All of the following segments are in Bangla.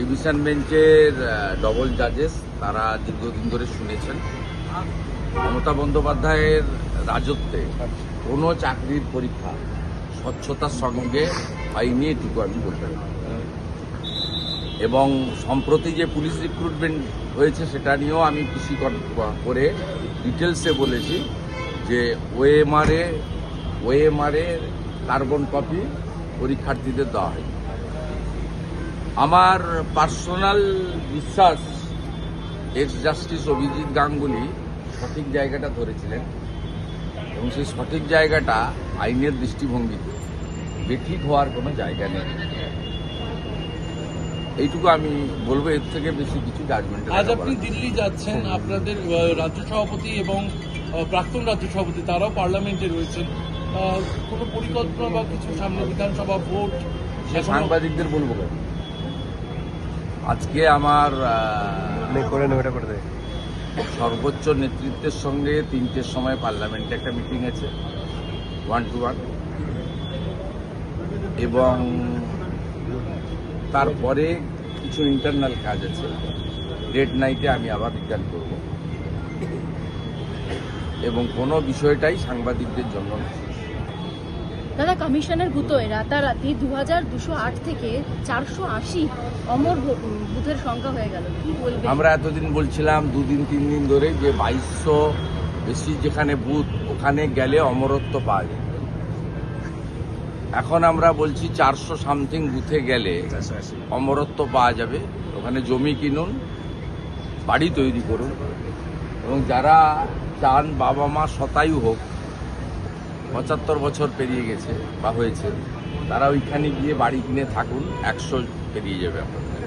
ডিভিশন বেঞ্চের ডবল জাজেস তারা দীর্ঘদিন ধরে শুনেছেন। মমতা বন্দ্যোপাধ্যায়ের রাজত্বে কোনো চাকরির পরীক্ষা স্বচ্ছতার সঙ্গে হয়নি, এটুকু আমি বলতে এবং সম্প্রতি যে পুলিশ রিক্রুটমেন্ট হয়েছে, সেটা নিয়েও আমি কৃষি করে ডিটেলসে বলেছি যে ওএমআরএ ওএমআরএ কার্বন কপি পরীক্ষার্থীদের দেওয়া হয় আমার পার্সোনাল বিশ্বাস এক্স জাস্টিস অভিজিৎ গাঙ্গুলি সঠিক জায়গাটা ধরেছিলেন এবং সেই সঠিক জায়গাটা আইনের দৃষ্টিভঙ্গিতে বেঠিক হওয়ার কোনো জায়গা নেই। এইটুকু আমি বলব এর থেকে বেশি কিছু জাজমেন্ট আজ আপনি দিল্লি যাচ্ছেন আপনাদের রাজ্য সভাপতি এবং প্রাক্তন রাজ্য সভাপতি তারাও পার্লামেন্টে রয়েছেন। কোনো পরিকল্পনা বা কিছু সামনে বিধানসভা ভোট সাংবাদিকদের বলব কেন? আজকে আমার করে এটা করে দেয় সর্বোচ্চ নেতৃত্বের সঙ্গে তিনটের সময় পার্লামেন্টে একটা মিটিং আছে ওয়ান টু ওয়ান এবং তারপরে কিছু ইন্টারনাল কাজ আছে ডেট নাইটে আমি আবার রিটার্ন করব। এবং কোনো বিষয়টাই সাংবাদিকদের জন্য নয়। দাদা, কমিশনের গুতোয় রাতারাতি দু হাজার দুশো আট থেকে চারশো আশি অমর বুথের সংখ্যা হয়ে গেল। কি বলবেন? আমরা এতদিন বলছিলাম দুদিন তিন দিন ধরে যে বাইশশো বেশি যেখানে বুথ, ওখানে গেলে অমরত্ব পাওয়া যায় এখন আমরা বলছি চারশো সামথিং বুথে গেলে অমরত্ব পাওয়া যাবে। ওখানে জমি কিনুন, বাড়ি তৈরি করুন। এবং যারা চান বাবা মা শতায়ু হোক পঁচাত্তর বছর পেরিয়ে গেছে বা হয়েছে তারা ওইখানে গিয়ে বাড়ি কিনে থাকুন একশো পেরিয়ে যাবে আপনাদের।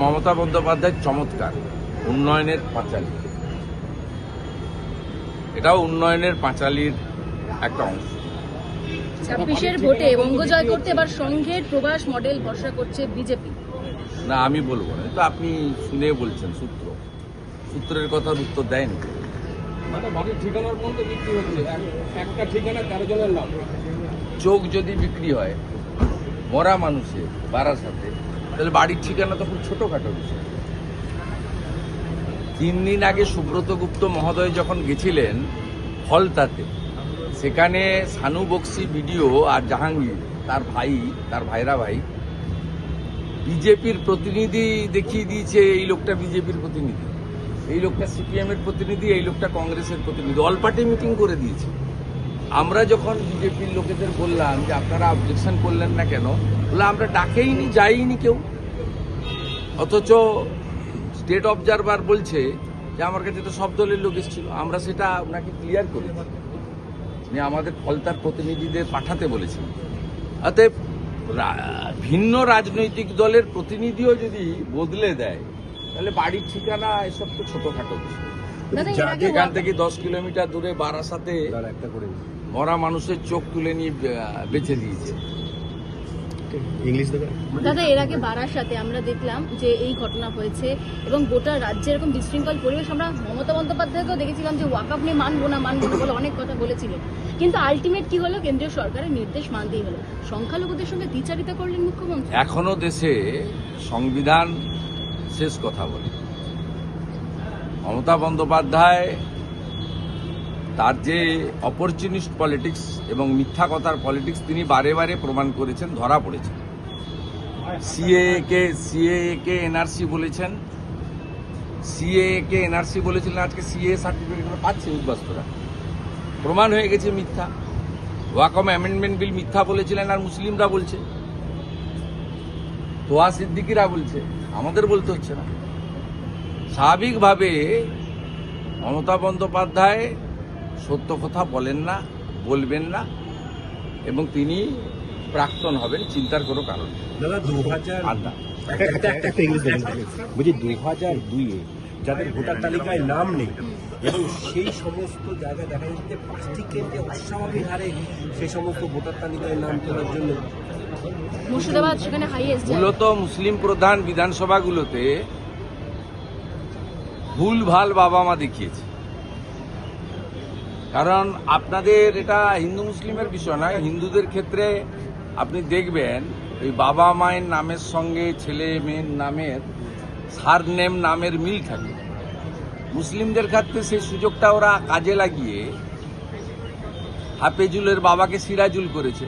মমতা বন্দ্যোপাধ্যায়ের চমৎকার উন্নয়নের পাঁচালী। এটাও উন্নয়নের পাঁচালীর একটা অংশ। ছাব্বিশের ভোটে বঙ্গ জয় করতে এবার সংঘের প্রবাস মডেল ভরসা করছে বিজেপি। না আমি বলব না তো আপনি শুনে বলছেন সূত্র। সূত্রের কথার উত্তর দেয়নি। মানে চোখ যদি বিক্রি হয়, মরা মানুষের বাড়ার সাথে, তাহলে বাড়ির ঠিকানা তো খুব ছোটোখাটো বিষয়। তিন দিন আগে সুব্রত গুপ্ত মহোদয় যখন গেছিলেন হলতাতে, সেখানে সানু বক্সি বিডিও আর জাহাঙ্গীর, তার ভাই, তার ভাইরা ভাই, বিজেপির প্রতিনিধি দেখিয়ে দিয়েছে এই লোকটা বিজেপির প্রতিনিধি। এই লোকটা সিপিএম এর প্রতিনিধি, এই লোকটা কংগ্রেসের প্রতিনিধি। অল পার্টি মিটিং করে দিয়েছে। আমরা যখন বিজেপির লোকেদের বললাম যে আপনারা অবজেকশন করলেন না কেন বলে আমরা ডাকেইনি যাইনি কেউ। অথচ স্টেট অবজারভার বলছে যে, আমার কাছে তো সব দলের লোক এসেছিল। আমরা সেটা আপনাকে ক্লিয়ার করেছি। উনি আমাদের ফলতার প্রতিনিধিদের পাঠাতে বলেছেন। অতএব ভিন্ন রাজনৈতিক দলের প্রতিনিধিও যদি বদলে দেয় তাহলে বাড়ির ঠিকানা এসব তো ছোটখাটো বিষয় দাদা এর আগে এখান থেকে দশ কিলোমিটার দূরে বারাসাতে একটা করে মরা মানুষের চোখ তুলে নিয়ে বেঁচে দিয়েছে। ইংলিশ দাদা? এর আগে বারাসাতে আমরা দেখলাম যে এই ঘটনা হয়েছে এবং গোটা রাজ্যে এরকম বিশৃঙ্খল পরিবেশ। আমরা মমতা বন্দ্যোপাধ্যায়কেও দেখেছিলাম যে ওয়াকআপ নিয়ে মানবো না মানবো না বলে অনেক কথা বলেছিলেন কিন্তু আলটিমেট কি হলো? কেন্দ্রীয় সরকারের নির্দেশ মানতেই হলো। সংখ্যালঘুদের সঙ্গে দ্বিচারিতা করলেন মুখ্যমন্ত্রী। এখনও দেশে সংবিধান শেষ কথা বলে। মমতা বন্দ্যোপাধ্যায় তার যে অপরচুনিস্ট পলিটিক্স এবং মিথ্যা কথার পলিটিক্স তিনি বারে বারে প্রমাণ করেছেন, ধরা পড়েছেন। সিএ কে কে এনআরসি বলেছেন। সিএ এনআরসি বলেছিলেন, আজকে সিএ সার্টিফিকেট পাচ্ছে উদ্বাস্তুরা। প্রমাণ হয়ে গেছে মিথ্যা। ওয়াকম অ্যামেন্ডমেন্ট বিল মিথ্যা বলেছিলেন আর মুসলিমরা বলছে। তোয়া সিদ্দিকিরা বলছে আমাদের বলতে হচ্ছে না। স্বাভাবিকভাবে মমতা বন্দ্যোপাধ্যায় সত্য কথা বলেন না বলবেন না এবং তিনি প্রাক্তন হবেন চিন্তার কোনো কারণ দাদা দু হাজার বলছি দু হাজার দুইয়ে যাদের ভোটার তালিকায় নাম নেই এবং সেই সমস্ত জায়গায় দেখা যাচ্ছে যে পাঁচটি কেন্দ্রে অস্বাভাবিক হারে সেই সমস্ত ভোটার তালিকায় নাম তোলার জন্য মুর্শিদাবাদ সেখানে হাইয়েস্ট মূলত মুসলিম প্রধান বিধানসভাগুলোতে ভুল ভালো বাবা মা দেখিয়েছে। কারণ আপনাদের এটা হিন্দু মুসলিমের বিষয় নয় হিন্দুদের ক্ষেত্রে আপনি দেখবেন ওই বাবা মায়ের নামের সঙ্গে ছেলে মেয়ের নামের সার নেম নামের মিল থাকে। মুসলিমদের ক্ষেত্রে সেই সুযোগটা ওরা কাজে লাগিয়ে হাফেজুলের বাবাকে সিরাজুল করেছে।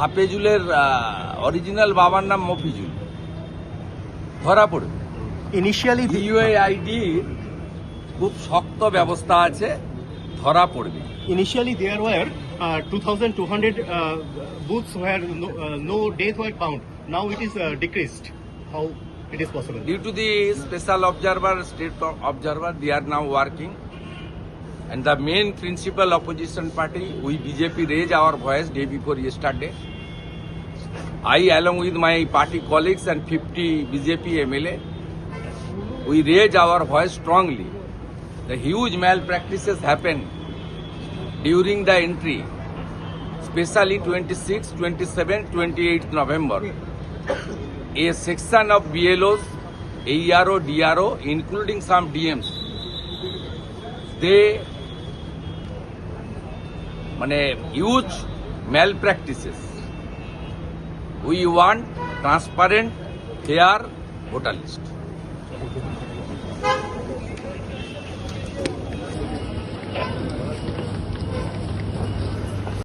হাফেজুলের অরিজিনাল বাবার নাম মফিজুল। ধরা পড়বে the, ইউএআইডির খুব শক্ত ব্যবস্থা আছে ধরা পড়বে। There were uh, 2,200 uh, booths no death uh, no now it found. Now it uh, it is possible? Due to the special observer, state observer, they are now working. And the main principal opposition party, we BJP raised our voice day before yesterday. I, along with my party colleagues and 50 BJP MLA, we raised our voice strongly. The huge malpractices happened during the entry, especially 26, 27, 28 November. A section of BLOs, AERO, DRO, including some DMs, they মানে huge malpractices. We want transparent, fair voter list.